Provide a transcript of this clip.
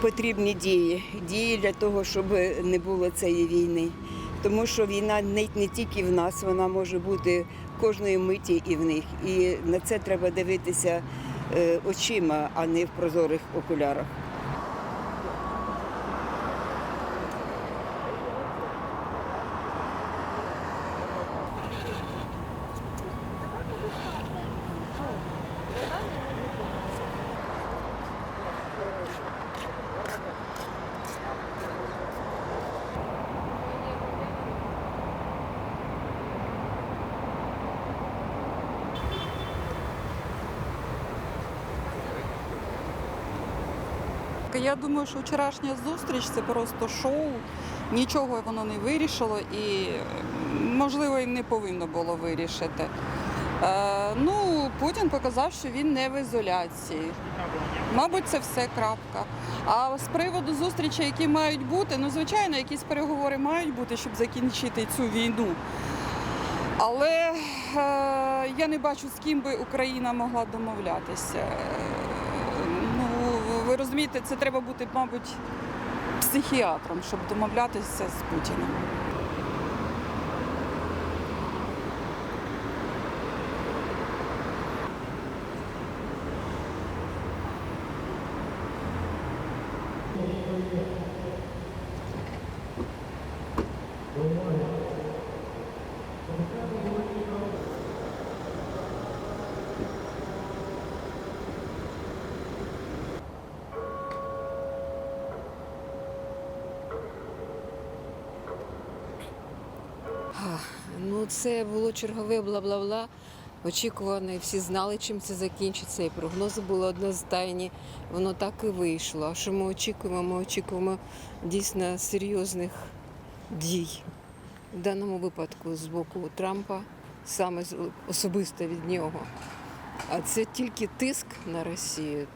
потрібні дії. Дії для того, щоб не було цієї війни. Тому що війна не, не тільки в нас, вона може бути кожної миті і в них. І на це треба дивитися е, очима, а не в прозорих окулярах. Я думаю, що вчорашня зустріч це просто шоу. Нічого воно не вирішило і, можливо, і не повинно було вирішити. Е, ну, Путін показав, що він не в ізоляції. Мабуть, це все крапка. А з приводу зустрічей, які мають бути, ну, звичайно, якісь переговори мають бути, щоб закінчити цю війну. Але е, я не бачу, з ким би Україна могла домовлятися. Розумієте, це треба бути, мабуть, психіатром, щоб домовлятися з Путіним. Ну, це було чергове бла-бла-бла. Очікуване, всі знали, чим це закінчиться, і прогнози були одностайні. Воно так і вийшло. А що ми очікуємо? Ми очікуємо дійсно серйозних дій. В даному випадку з боку Трампа, саме особисто від нього. А це тільки тиск на Росію.